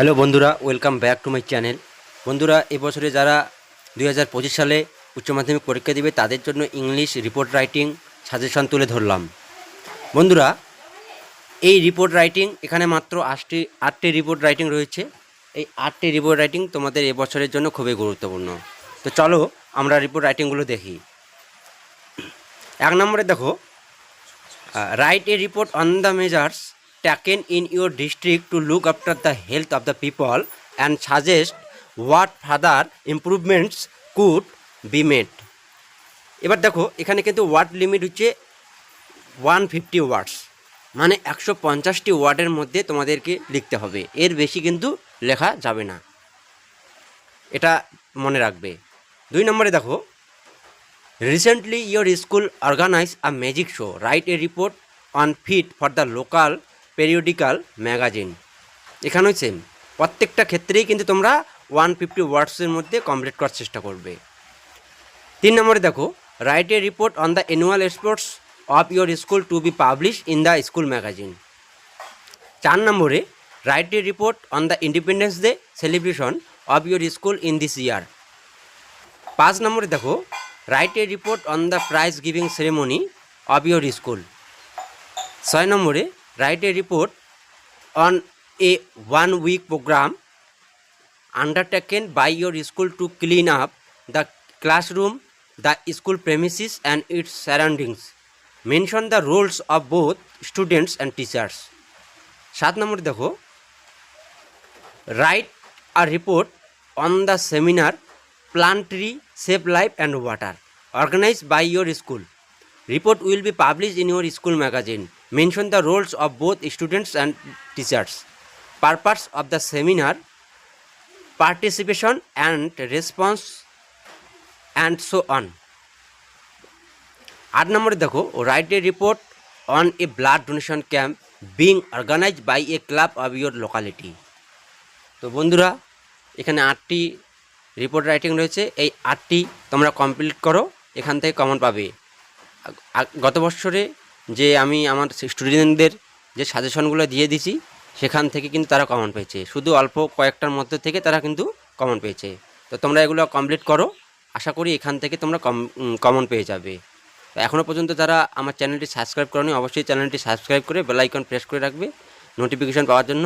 Hello বন্ধুরা welcome back to my channel বন্ধুরা এবছরে যারা দুই হাজার পঁচিশ সালে উচ্চ মাধ্যমিক পরীক্ষা দিবে, তাদের জন্য ইংলিশ রিপোর্ট রাইটিং সাজেশন তুলে ধরলাম। বন্ধুরা, এই রিপোর্ট রাইটিং এখানে মাত্র আটটি আটটি রিপোর্ট রাইটিং রয়েছে। এই আটটি রিপোর্ট রাইটিং তোমাদের এবছরের জন্য খুবই গুরুত্বপূর্ণ। তো চলো, আমরা রিপোর্ট রাইটিংগুলো দেখি। এক নম্বরে দেখো write a report on the measures taken in your district to look after the health of the people and suggest what further improvements could be made. এবার দেখো, এখানে কিন্তু ওয়ার্ড লিমিট হচ্ছে ওয়ান ফিফটি ওয়ার্ডস মানে একশো পঞ্চাশটি ওয়ার্ডের মধ্যে তোমাদেরকে লিখতে হবে। এর বেশি কিন্তু লেখা যাবে না। এটা মনে রাখবে। দুই নম্বরে দেখো recently your school organise a magic show write a report on fit for the local periodical magazine এখানেও সেম প্রত্যেকটা ক্ষেত্রেই কিন্তু তোমরা ওয়ান ফিফটি ওয়ার্ডসের মধ্যে কমপ্লিট করার চেষ্টা করবে। তিন নম্বরে দেখো write a report on the annual sports of your school to be publish in the school magazine চার নম্বরে write a report on the independence day celebration of your school in this year পাঁচ নম্বরে দেখো write a report on the prize giving ceremony of your school ছয় নম্বরে write a report on a one week programme undertaken by your school to clean up the classroom, the school premises, and its surroundings. Mention the roles of both students and teachers. সাত নম্বর দেখো write a report on the seminar plant tree save life and water organised by your school report will be publish in your school magazine mention the roles of both students and teachers purpose of the seminar participation and response, and so on. আট নম্বরে দেখো write a report on a blood donation camp being organise by a club of your locality তো বন্ধুরা, এখানে আটটি report writing রয়েছে। এই আটটি তোমরা কমপ্লিট করো, এখান থেকে কমন পাবে। গত বছরে যে আমি আমার স্টুডেন্টদের যে সাজেশনগুলো দিয়ে দিছি, সেখান থেকে কিন্তু তারা কমন পেয়েছে। শুধু অল্প কয়েকটার মধ্যে থেকে তারা কিন্তু কমন পেয়েছে। তো তোমরা এগুলো কমপ্লিট করো। আশা করি এখান থেকে তোমরা কম কমন পেয়ে যাবে। এখনও পর্যন্ত যারা আমার চ্যানেলটি সাবস্ক্রাইব করনি, অবশ্যই চ্যানেলটি সাবস্ক্রাইব করে বেলাইকন প্রেস করে রাখবে। নোটিফিকেশান পাওয়ার জন্য।